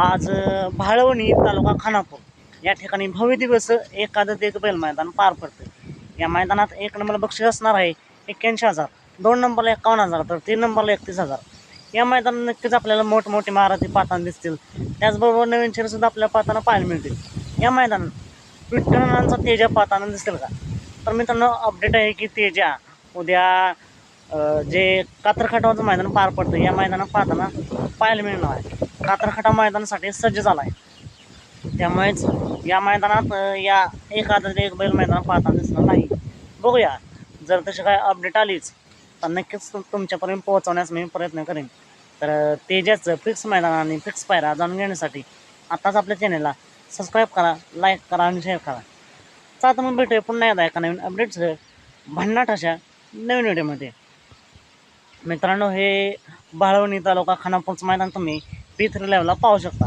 आज भाळवणी तालुका खानापूर. या ठिकाणी भव्य दिवस एकादश एक बैल मैदान पार पडतं या मैदानात एक नंबरला बक्षीस असणार आहे एक्क्याऐंशी हजार दोन नंबरला एकावन्न हजार तर तीन नंबरला एकतीस हजार. या मैदानात नक्कीच आपल्याला मोठमोठी महाराजी पाहताना दिसतील. त्याचबरोबर नवीन शरीरसुद्धा आपल्याला पाहताना पाहायला मिळतील. या मैदानात विठ्ठलांचा तेजा पाहताना दिसेल का? तर मित्रांनो अपडेट आहे की तेजा उद्या जे कातरखाटावरचं मैदान पार पडतं या मैदानात पाहताना पाहायला मिळणार आहे. कातरखाटा मैदानासाठी सज्ज झाला आहे त्यामुळेच या मैदानात या एक एक बैल मैदान पाहताना दिसणार नाही. बघूया. जर तशी काय अपडेट आलीच तर नक्कीच तुमच्यापर्यंत पोहोचवण्यास मी प्रयत्न करेन. तर तेजाचं फिक्स मैदान आणि फिक्स पायरा जाणून घेण्यासाठी आत्ताच आपल्या चॅनेलला सबस्क्राईब करा लाईक करा आणि शेअर करा. चला तर मग भेटूया पुन्हा एकदा एका नवीन अपडेट्स भन्नाट अशा नवीन व्हिडिओमध्ये मित्रांनो हे बाळवणी तालुका खानापूरचं मैदान तुम्ही पी थ्री लेवलला पाहू शकता.